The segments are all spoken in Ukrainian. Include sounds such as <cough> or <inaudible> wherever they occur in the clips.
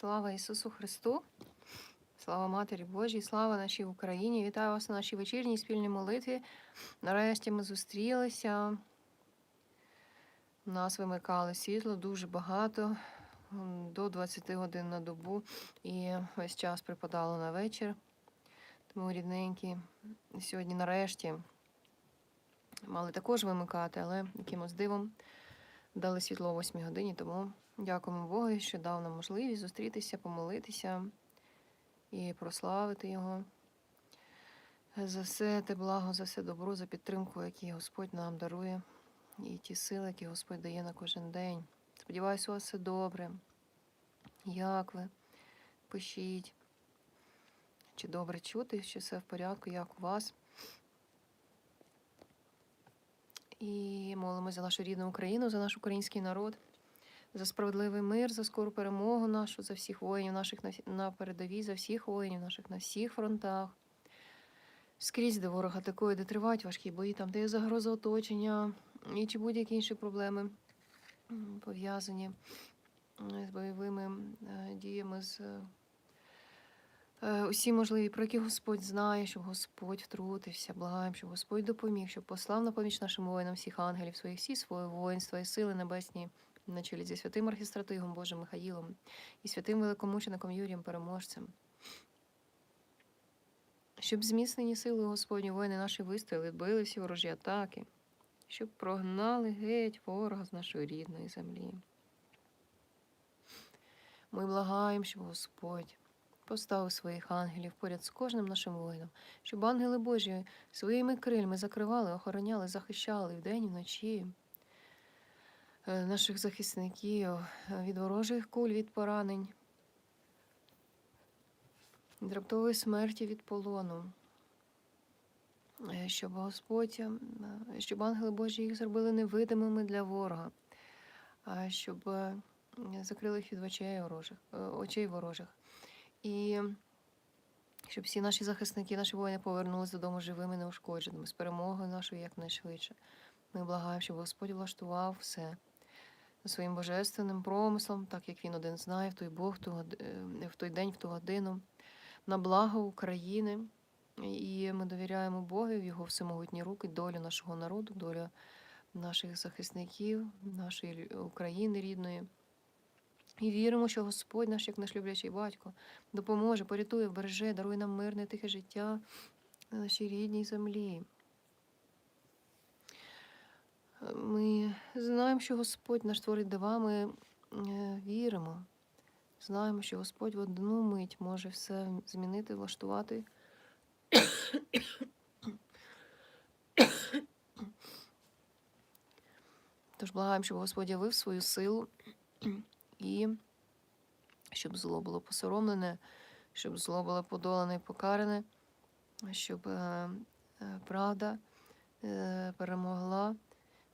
Слава Ісусу Христу! Слава Матері Божій, слава нашій Україні! Вітаю вас на нашій вечірній спільній молитві. Нарешті ми зустрілися. У нас вимикали світло дуже багато, до 20 годин на добу, і весь час припадало на вечір. Тому рідненькі, сьогодні нарешті мали також вимикати, але якимось дивом дали світло о 8 годині, тому дякуємо Богу, що дав нам можливість зустрітися, помолитися і прославити Його. За все те благо, за все добро, за підтримку, яку Господь нам дарує, і ті сили, які Господь дає на кожен день. Сподіваюся, у вас все добре. Як ви? Пишіть. Чи добре чути, що все в порядку, як у вас? І молимося за нашу рідну Україну, за наш український народ, за справедливий мир, за скору перемогу нашу, за всіх воїнів наших на, передовій, за всіх воїнів наших на всіх фронтах. Скрізь, де ворог атакує, де тривають важкі бої, там, де є загроза оточення і чи будь-які інші проблеми пов'язані е, з бойовими е, діями, з е, усі можливі, про які Господь знає, щоб Господь втрутився, благаємо, щоб Господь допоміг, щоб послав на поміч нашим воїнам всіх ангелів своїх, всі своє воїнства і сили небесні на чолі зі святим архістратигом Божим Михаїлом і святим великомучеником Юрієм Переможцем. Щоб зміцнені сили Господні воїни наші вистояли, відбили всі ворожі атаки, щоб прогнали геть ворога з нашої рідної землі. Ми благаємо, щоб Господь поставив своїх ангелів поряд з кожним нашим воїном, щоб ангели Божі своїми крильми закривали, охороняли, захищали вдень і вночі наших захисників е, від ворожих куль, від поранень, від смерті від полону. Е, Щоб Господь, е, щоб ангели Божі їх зробили невидимими для ворога, щоб е, закрили їх від очей ворожих, е, очей ворожих. І щоб всі наші захисники, наші воїни повернулися додому живими, неушкодженими, з перемогою нашою якнайшвидше. Ми благаємо, щоб Господь влаштував все своїм божественним промислом, так як він один знає в той Бог, в е, той день, в ту годину, на благо України. І ми довіряємо Богу в його всемогутні руки, долю нашого народу, долю наших захисників, нашої України рідної. І віримо, що Господь наш, як наш люблячий батько, допоможе, порятує, вбереже, дарує нам мирне тихе життя на нашій рідній землі. Ми знаємо, що Господь наш творить дива, ми е, віримо. Знаємо, що Господь в одну мить може все змінити, влаштувати. Тож благаємо, щоб Господь явив свою силу і щоб зло було посоромлене, щоб зло було подолане і покаране, щоб е, е, правда перемогла,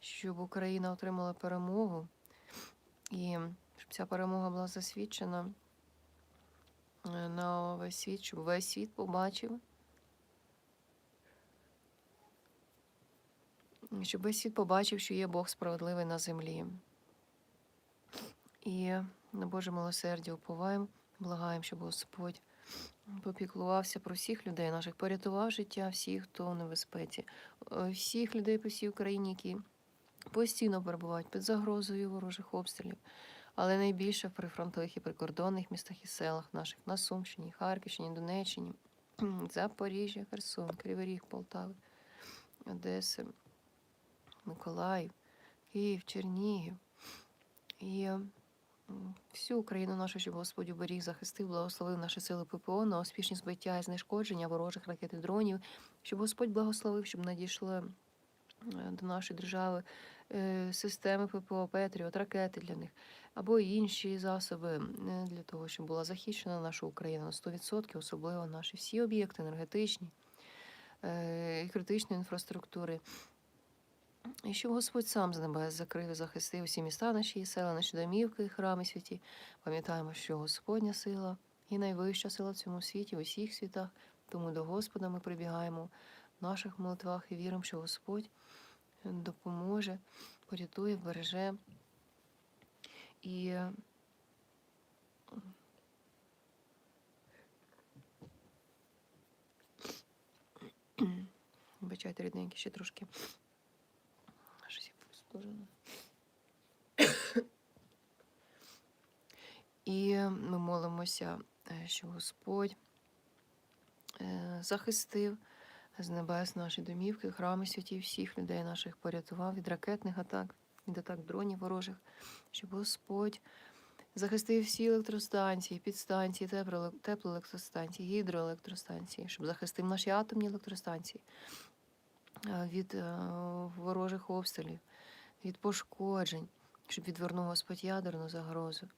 щоб Україна отримала перемогу, і щоб ця перемога була засвідчена е, на весь світ, щоб весь світ побачив. Щоб весь світ побачив, що є Бог справедливий на землі. І на Боже милосердя уповаємо, благаємо, щоб Господь попіклувався про всіх людей наших, порятував життя всіх, хто в небезпеці, е, всіх людей по всій Україні, які постійно перебувають під загрозою ворожих обстрілів, але найбільше в прифронтових і прикордонних містах і селах наших на Сумщині, Харківщині, Донеччині, <clears throat> Запоріжжя, Херсон, Кривий Ріг, Полтави, Одеси, Миколаїв, Київ, Чернігів. І всю Україну нашу, щоб Господь уберіг, захистив, благословив наші сили ППО на успішні збиття і знешкодження ворожих ракет і дронів, щоб Господь благословив, щоб надійшли е, до нашої держави системи ППО, Петріот, ракети для них, або інші засоби е, для того, щоб була захищена наша Україна на 100%, особливо наші всі об'єкти енергетичні е, і критичної інфраструктури. І щоб Господь сам з небес закрив і захистив усі міста наші і села, наші домівки, храми святі. Пам'ятаємо, що Господня сила і найвища сила в цьому світі, в усіх світах. Тому до Господа ми прибігаємо в наших молитвах і віримо, що Господь допоможе, порятує, береже. І Вибачайте, рідненькі ще трошки. Щось я І ми молимося, е, що Господь е, захистив з небес наші домівки, храми святі всіх людей наших порятував від ракетних атак, від атак дронів ворожих, щоб Господь захистив всі електростанції, підстанції, теплоелектростанції, гідроелектростанції, щоб захистив наші атомні електростанції е, від е, ворожих обстрілів, від пошкоджень, щоб відвернув Господь ядерну загрозу,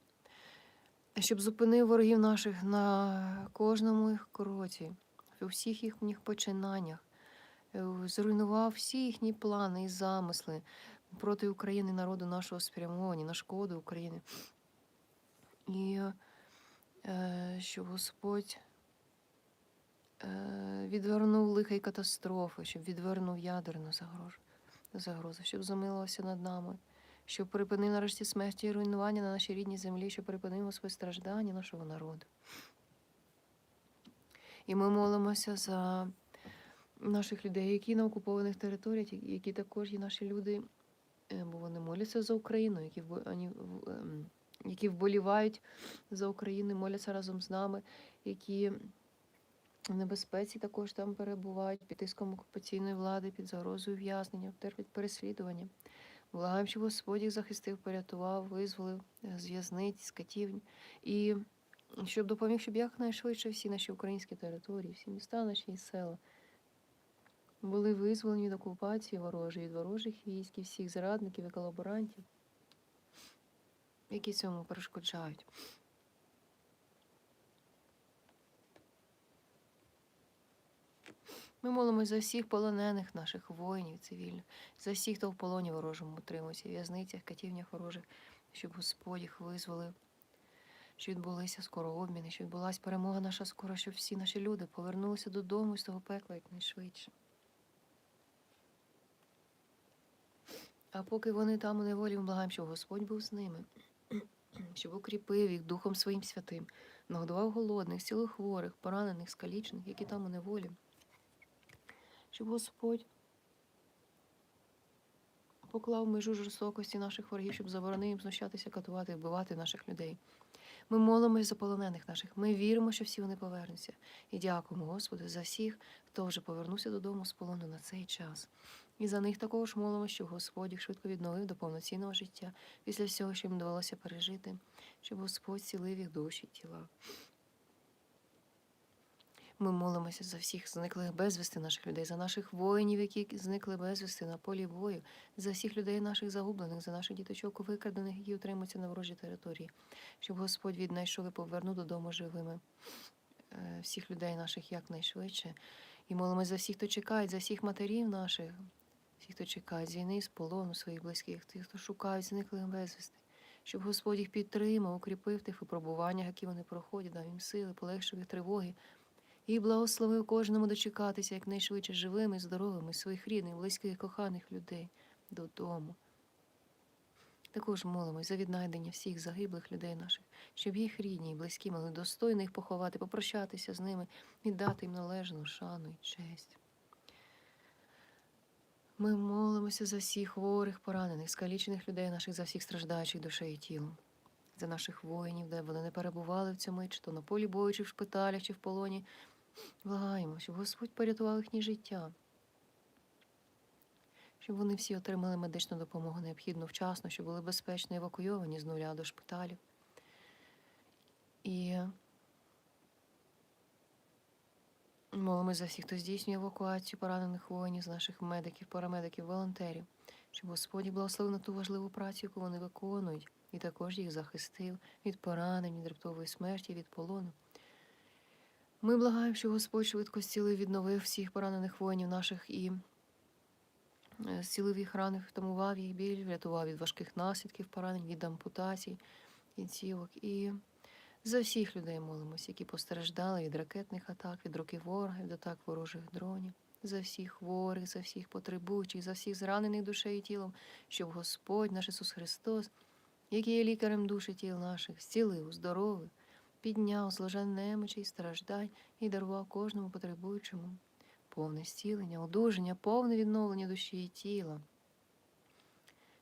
щоб зупинив ворогів наших на кожному їх кроці, у всіх їхніх починаннях, е, зруйнував всі їхні плани і замисли проти України, народу нашого спрямовані на шкоду України. І е, що Господь е, відвернув лиха й катастрофи, щоб відвернув ядерну загрозу, загрозу, щоб замилувався над нами, щоб припинив нарешті смерті і руйнування на нашій рідній землі, щоб припинив Господь страждання нашого народу. І ми молимося за наших людей, які на окупованих територіях, які також є наші люди, е, бо вони моляться за Україну, які, вбо- ані- в- ем, які вболівають за Україну, моляться разом з нами, які в небезпеці також там перебувають під тиском окупаційної влади, під загрозою в'язнення, терпять переслідування. Благаємо, щоб Господь їх захистив, порятував, визволив е, з в'язниць, з катівень. І щоб допоміг, щоб якнайшвидше всі наші українські території, всі міста наші села були визволені від окупації ворожої, від ворожих військ і всіх зрадників і колаборантів, які цьому перешкоджають. Ми молимось за всіх полонених наших воїнів цивільних, за всіх, хто в полоні ворожому утримується, в в'язницях, катівнях ворожих, щоб Господь їх визволив, щоб відбулися скоро обміни, щоб відбулася перемога наша скоро, щоб всі наші люди повернулися додому з того пекла якнайшвидше. А поки вони там у неволі, ми благаємо, щоб Господь був з ними, <clears throat> щоб укріпив їх Духом Своїм святим, нагодував голодних, цілохворих, поранених, скалічених, які там у неволі. Щоб Господь поклав межу жорстокості наших ворогів, щоб заборонив їм знущатися, катувати, вбивати наших людей. Ми молимось за полонених наших. Ми віримо, що всі вони повернуться. І дякуємо Господу за всіх, хто вже повернувся додому з полону на цей час. І за них також молимо, що Господь їх швидко відновив до повноцінного життя після всього, що їм довелося пережити, щоб Господь цілив їх душі тіла. Ми молимося за всіх зниклих безвісти наших людей, за наших воїнів, які зникли безвісти на полі бою, за всіх людей наших загублених, за наших діточок викрадених, які утримуються на ворожій території, щоб Господь віднайшов і повернув додому живими е, всіх людей наших якнайшвидше. І молимося за всіх, хто чекає, за всіх матерів наших, всіх, хто чекає з війни, з полону своїх близьких, тих, хто шукають зниклих безвісти. Щоб Господь їх підтримав, укріпив тих випробуваннях, які вони проходять, дав їм сили, полегшив їх тривоги, і благословив кожному дочекатися якнайшвидше живими, здоровими, своїх рідних, близьких, коханих людей додому. Також молимось за віднайдення всіх загиблих людей наших, щоб їх рідні і близькі могли достойно їх поховати, попрощатися з ними і дати їм належну шану і честь. Ми молимося за всіх хворих, поранених, скалічених людей наших, за всіх страждаючих душею і тілом, за наших воїнів, де вони не перебували в цьому, чи то на полі бою, чи в шпиталях, чи в полоні. Благаємо, щоб Господь порятував їхнє життя, щоб вони всі отримали медичну допомогу необхідну вчасно, щоб були безпечно евакуйовані з нуля до шпиталів. І молимось за всіх, хто здійснює евакуацію поранених воїнів, з наших медиків, парамедиків, волонтерів, щоб Господь благословив на ту важливу працю, яку вони виконують, і також їх захистив від поранень, від раптової смерті, від полону. Ми благаємо, що Господь швидко зцілив, відновив всіх поранених воїнів наших і е, зцілив їх рани, втамував їх біль, врятував від важких наслідків поранень, від ампутацій, кінцівок. І за всіх людей молимось, які постраждали від ракетних атак, від руки ворога, від атак ворожих дронів, за всіх хворих, за всіх потребуючих, за всіх зранених душею і тілом, щоб Господь наш Ісус Христос, який є лікарем душі тіл наших, зцілив, здоровив, підняв зложен немочі й страждань і дарував кожному потребуючому повне зцілення, одужання, повне відновлення душі і тіла.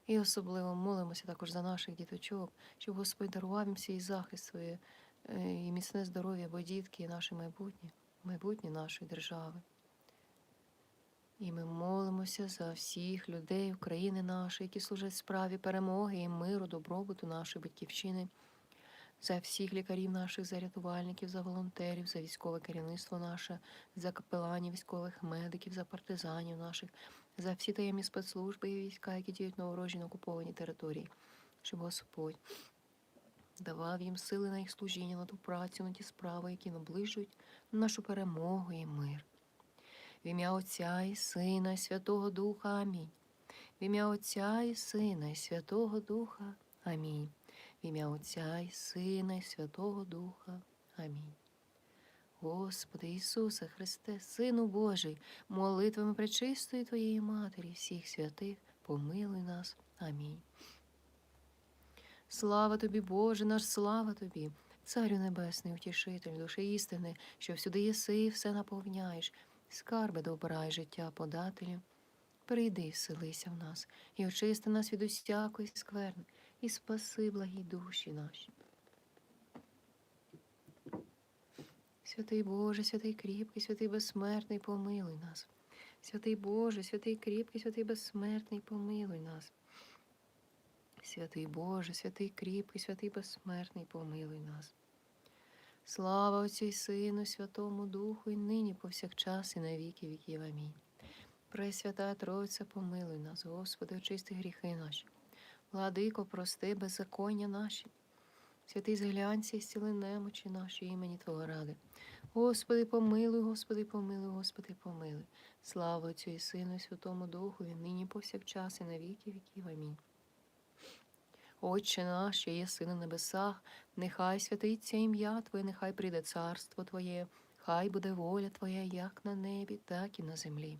І особливо молимося також за наших діточок, щоб Господь дарував їм свій захист своє е, і міцне здоров'я, бо дітки і наше майбутнє, майбутнє нашої держави. І ми молимося за всіх людей України нашої, які служать справі перемоги і миру, добробуту нашої батьківщини, за всіх лікарів наших, за рятувальників, за волонтерів, за військове керівництво наше, за капеланів, військових медиків, за партизанів наших, за всі таємні спецслужби і війська, які діють на ворожі на окупованій території, щоб Господь давав їм сили на їх служіння, на ту працю, на ті справи, які наближують нашу перемогу і мир. В ім'я Отця і Сина, і Святого Духа. Амінь. В ім'я Отця і Сина, і Святого Духа. Амінь. Ім'я Отця і Сина, і Святого Духа. Амінь. Господи Ісусе Христе, Сину Божий, молитвами пречистої Твоєї Матері, всіх святих, помилуй нас. Амінь. Слава тобі, Боже наш, слава тобі, Царю Небесний, утішитель, душі істини, що всюди єси і все наповняєш, скарби добра і життя подателю. Прийди, вселися в нас, і очисти нас від усякої скверни, і спаси благі душі наші. Святий Боже, святий кріпкий, святий безсмертний, помилуй нас. Святий Боже, святий кріпкий, святий безсмертний, помилуй нас. Святий Боже, святий кріпкий, святий безсмертний, помилуй нас. Слава Отцю й Сину, Святому Духу, і нині повсякчас, і на віки віків. Амінь. Пресвята Тройця, помилуй нас, Господи, очисти гріхи наші. Владико, прости беззаконня наші. Святий зглянься і зціли немочі наші імені Твого ради. Господи, помилуй, Господи, помилуй, Господи, помилуй. Слава Отцю і Сину, і Святому Духу, і нині повсякчас, і на віки віків. Амінь. Отче наш, є син на небесах, нехай святиться ім'я Твоє, нехай прийде царство Твоє, хай буде воля Твоя, як на небі, так і на землі.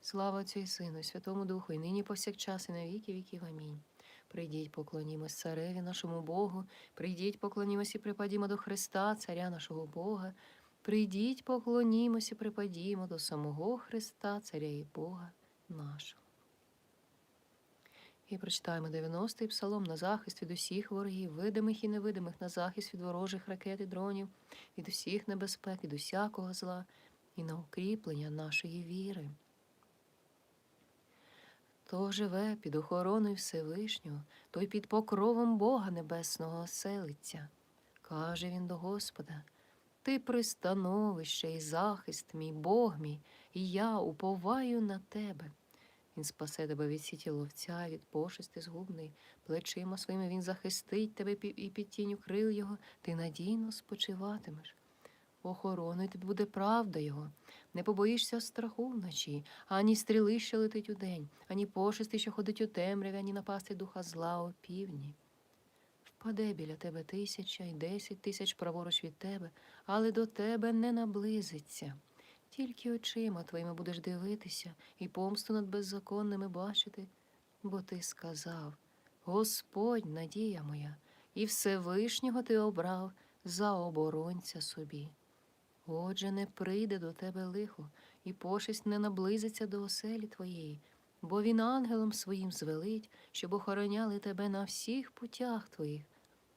Слава Отцю і Сину, і Святому Духу, і нині повсякчас, і на віки віків. Амінь. Прийдіть, поклонімось цареві нашому Богу, прийдіть, поклонімось і припадімо до Христа, царя нашого Бога. Прийдіть, поклонімось і припадімо до самого Христа, царя і Бога нашого. І прочитаємо 90-й псалом на захист від усіх ворогів, видимих і невидимих, на захист від ворожих ракет і дронів, від усіх небезпек, від усякого зла, і на укріплення нашої віри. Хто живе під охороною Всевишнього, той під покровом Бога Небесного оселиться. Каже він до Господа: Ти пристановище і захист, мій Бог мій, і я уповаю на тебе. Він спасе тебе від сіті ловця, від пошисти згубний, плечима своїми він захистить тебе і під тінню крил його, ти надійно спочиватимеш. Охороною тобі буде правда його. Не побоїшся страху вночі, ані стріли, що летить удень, ані пошисти, що ходить у темряві, ані напасти духа зла у півдні. Впаде біля тебе тисяча і десять тисяч праворуч від тебе, але до тебе не наблизиться. Тільки очима твоїми будеш дивитися і помсту над беззаконними бачити, бо ти сказав: Господь, надія моя, і Всевишнього ти обрав за оборонця собі. Отже, не прийде до тебе лихо, і пошесть не наблизиться до оселі твоєї, бо він ангелом своїм звелить, щоб охороняли тебе на всіх путях твоїх.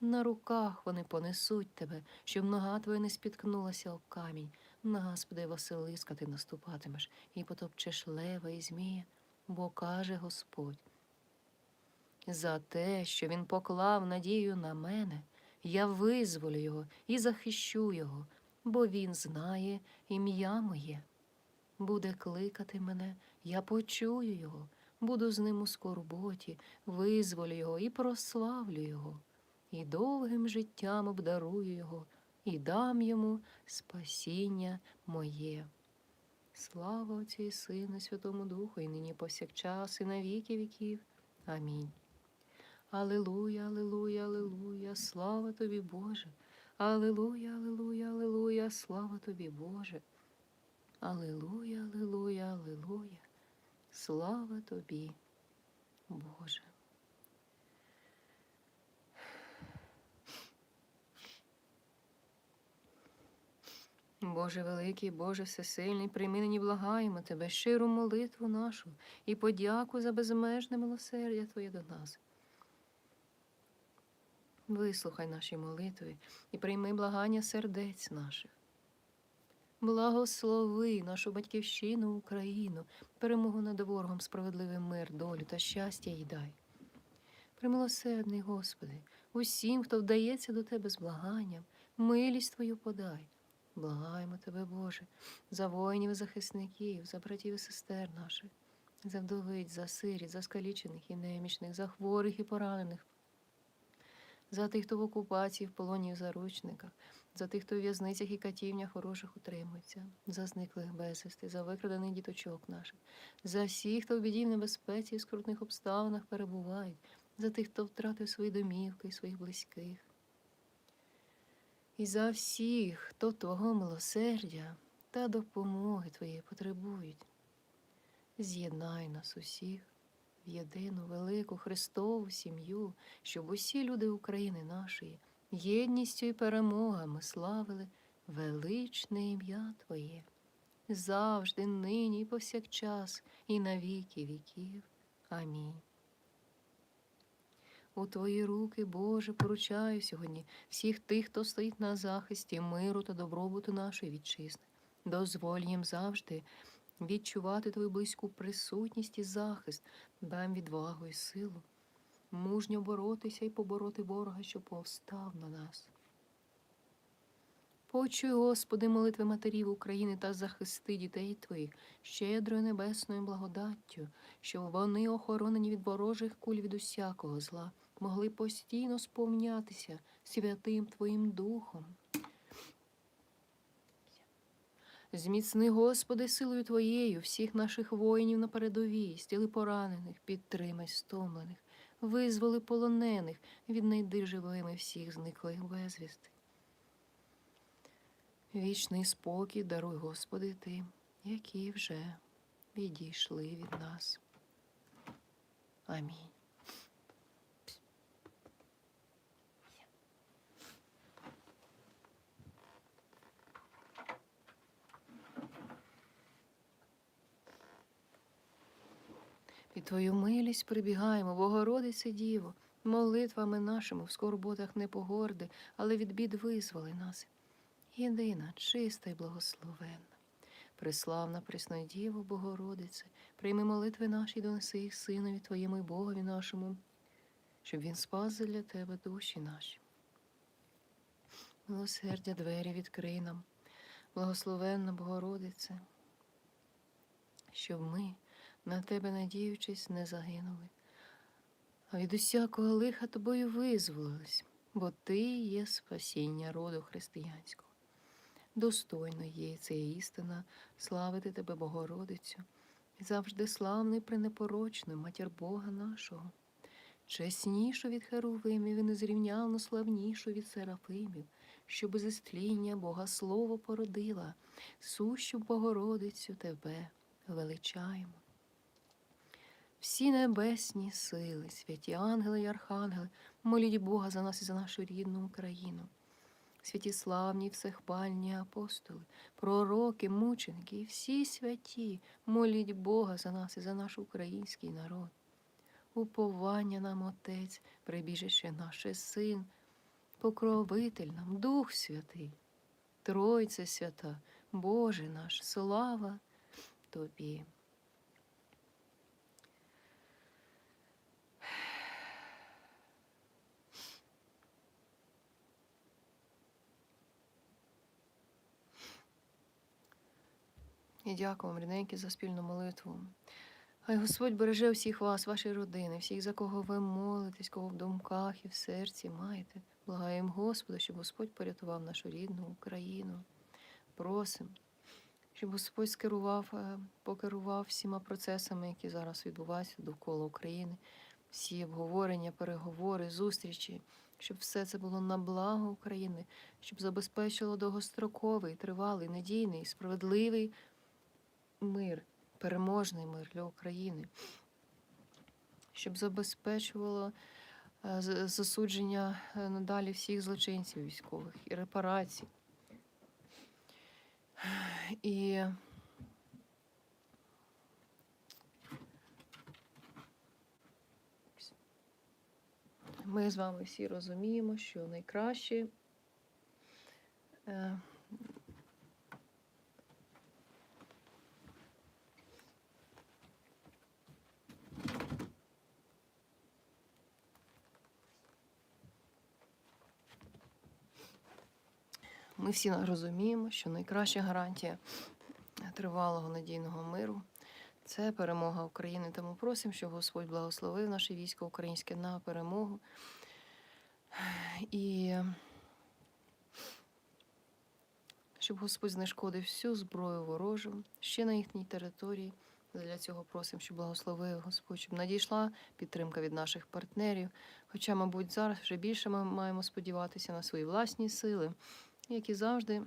На руках вони понесуть тебе, щоб нога твоя не спіткнулася об камінь. На Господи, Василиска ти наступатимеш і потопчеш лева і змія, бо каже Господь. За те, що він поклав надію на мене, я визволю його і захищу його, бо він знає ім'я моє. Буде кликати мене, я почую його, буду з ним у скорботі, визволю його і прославлю його, і довгим життям обдарую його, і дам йому спасіння моє. Слава Отцю і Сину, Святому Духу, і нині повсякчас, і на віки віків. Амінь. Алилуя, алилуя, алилуя, слава тобі, Боже. Алилуя, алилуя, алилуя, слава тобі, Боже. Алилуя, алилуя, алилуя, слава тобі, Боже. Боже великий, Боже всесильний, прийми нині благаємо Тебе щиру молитву нашу і подяку за безмежне милосердя Твоє до нас. Вислухай наші молитви і прийми благання сердець наших. Благослови нашу батьківщину, Україну, перемогу над ворогом, справедливий мир, долю та щастя їй дай. Примилосердний, Господи, усім, хто вдається до Тебе з благанням, милість Твою подай. Благаємо Тебе, Боже, за воїнів і захисників, за братів і сестер наших, за вдовиць, за сиріт, за скалічених і немічних, за хворих і поранених, за тих, хто в окупації, в полоні в заручниках, за тих, хто в в'язницях і катівнях ворожих утримується, за зниклих безвісти, за викрадених діточок наших, за всіх, хто в біді в небезпеці і скрутних обставинах перебувають, за тих, хто втратив свої домівки і своїх близьких. І за всіх, хто Твого милосердя та допомоги Твоєї потребують. З'єднай нас усіх в єдину велику Христову сім'ю, щоб усі люди України нашої єдністю і перемогами славили величне ім'я Твоє, завжди, нині і повсякчас, і на віки віків. Амінь. У Твої руки, Боже, поручаю сьогодні всіх тих, хто стоїть на захисті миру та добробуту нашої вітчизни. Дозволь їм завжди відчувати Твою близьку присутність і захист, дай їм відвагу і силу, мужньо боротися і побороти ворога, що повстав на нас. Почуй, Господи, молитви матерів України та захисти дітей Твоїх щедрою небесною благодаттю, щоб вони, охоронені від ворожих куль від усякого зла, могли постійно сповнятися святим Твоїм Духом. Зміцни, Господи, силою Твоєю всіх наших воїнів на передовій, стіли поранених, підтримай стомлених, визволи полонених, віднайди живими всіх зниклих безвісти. Вічний спокій даруй, Господи, тим, які вже відійшли від нас. Амінь. Під Твою милість прибігаємо, Богородице Діво, молитвами нашими в скорботах не погорди, але від бід визволи нас. Єдина, чиста й благословенна. Преславна Пресна Діво, Богородице, прийми молитви наші і донеси їх Синові Твоєму і Богові нашому, щоб Він спас для Тебе душі наші. Милосердя двері відкрий нам, благословенна Богородице, щоб ми, на Тебе надіючись, не загинули, а від усякого лиха тобою визволились, бо Ти є спасіння роду християнського. Достойно є це істина, славити тебе, Богородицю, і завжди славний пренепорочний матір Бога нашого, чеснішу від херовимів і незрівнялно славнішу від серафимів, що без істління Бога Слово породила, сущу Богородицю тебе величаємо. Всі небесні сили, святі ангели й архангели, моліть Бога за нас і за нашу рідну Україну. Святі славні, всехпальні апостоли, пророки, мученики і всі святі, моліть Бога за нас і за наш український народ. Уповання нам, Отець, прибіжище наше Син, покровитель нам, Дух Святий, Тройце свята, Боже наш, слава Тобі. І дякую вам, рідненькі, за спільну молитву. Хай Господь береже всіх вас, ваші родини, всіх, за кого ви молитесь, кого в думках і в серці маєте. Благаємо Господа, щоб Господь порятував нашу рідну Україну. Просимо, щоб Господь скерував, е, покерував всіма процесами, які зараз відбуваються довкола України, всі обговорення, переговори, зустрічі, щоб все це було на благо України, щоб забезпечило довгостроковий, тривалий, надійний, справедливий мир, переможний мир для України, щоб забезпечувало е, засудження е, надалі всіх злочинців військових і репарацій. І ми з вами всі розуміємо, що найкраще ми всі розуміємо, що найкраща гарантія тривалого надійного миру це перемога України. Тому просимо, щоб Господь благословив наше військо українське на перемогу. І щоб Господь знешкодив всю зброю ворожу ще на їхній території. Для цього просимо, щоб благословив Господь, щоб надійшла підтримка від наших партнерів. Хоча, мабуть, зараз вже більше ми маємо сподіватися на свої власні сили, які завжди,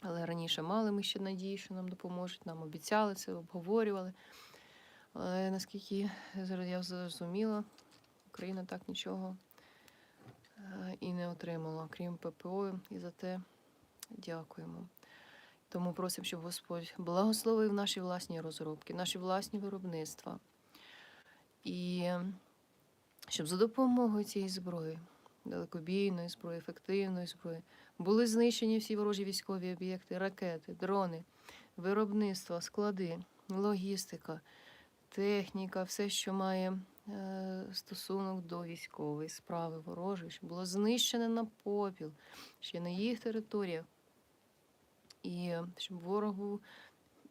але раніше мали ми ще надії, що нам допоможуть. Нам обіцяли це, обговорювали. Але наскільки я зрозуміла, Україна так нічого е, і не отримала, крім ППО, і за те дякуємо. Тому просимо, щоб Господь благословив наші власні розробки, наші власні виробництва. І щоб за допомогою цієї зброї, далекобійної зброї, ефективної зброї, були знищені всі ворожі військові об'єкти, ракети, дрони, виробництва, склади, логістика, техніка, все, що має е, стосунок до військової справи ворожої, щоб було знищене на попіл, ще на їх територіях. І щоб ворог був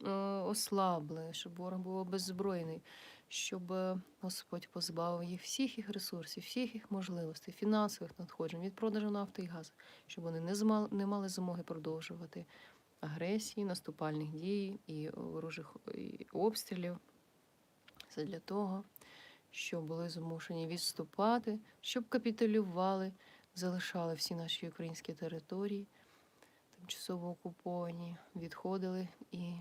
е, ослаблений, щоб ворог був обеззброєний, щоб е, Господь позбавив їх всіх їх ресурсів, всіх їх можливостей, фінансових надходжень від продажу нафти і газу, щоб вони не, змали, не мали змоги продовжувати агресії, наступальних дій і ворожих і обстрілів. Це для того, щоб були змушені відступати, щоб капітулювали, залишали всі наші українські території тимчасово окуповані, відходили і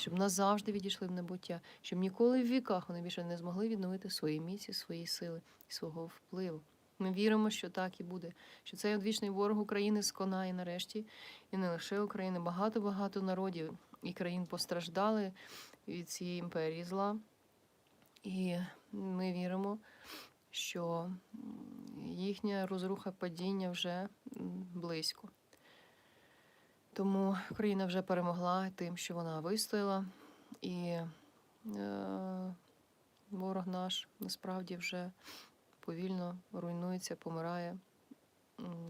щоб назавжди відійшли в небуття, щоб ніколи в віках вони більше не змогли відновити свої місці, свої сили і свого впливу. Ми віримо, що так і буде, що цей одвічний ворог України сконає нарешті, і не лише України, багато-багато народів і країн постраждали від цієї імперії зла. І ми віримо, що їхня розруха падіння вже близько. Тому Україна вже перемогла тим, що вона вистояла, і е, ворог наш насправді вже повільно руйнується, помирає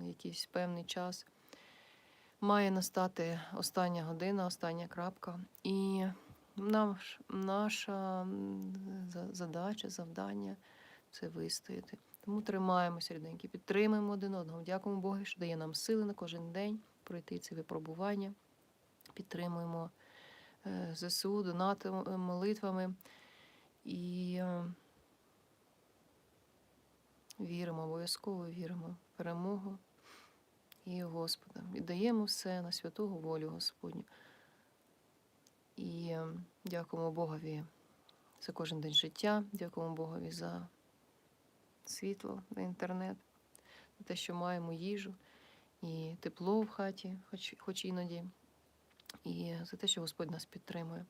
якийсь певний час. Має настати остання година, остання крапка. І наш, наша задача, завдання це вистояти. Тому тримаємося, рідненькі, підтримуємо один одного. Дякуємо Богу, що дає нам сили на кожен день пройти ці випробування. Підтримуємо е, ЗСУ, донатимо е, молитвами і е, віримо, обов'язково віримо в перемогу і Господа. Віддаємо все на святого волю Господню. І дякуємо Богові за кожен день життя, дякуємо Богові за світло, за інтернет, за те, що маємо їжу і тепло в хаті, хоч, хоч іноді, і за те, що Господь нас підтримує,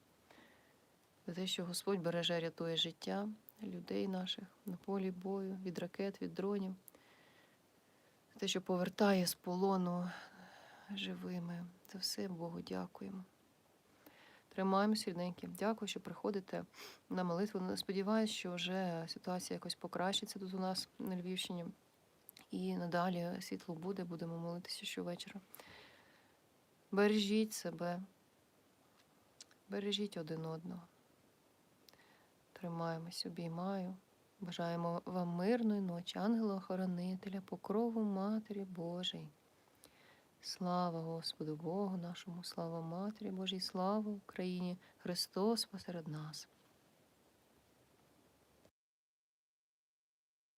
за те, що Господь береже, рятує життя людей наших на полі бою, від ракет, від дронів, за те, що повертає з полону живими. За все Богу дякуємо. Тримаємося, рідненькі. Дякую, що приходите на молитву. Сподіваюся, що вже ситуація якось покращиться тут у нас на Львівщині. І надалі світло буде, будемо молитися щовечора. Бережіть себе, бережіть один одного. Тримаємось, обіймаю. Бажаємо вам мирної ночі, ангела-охоронителя, покрову Матері Божій. Слава Господу Богу нашому, слава Матері Божій, слава Україні, Христос посеред нас.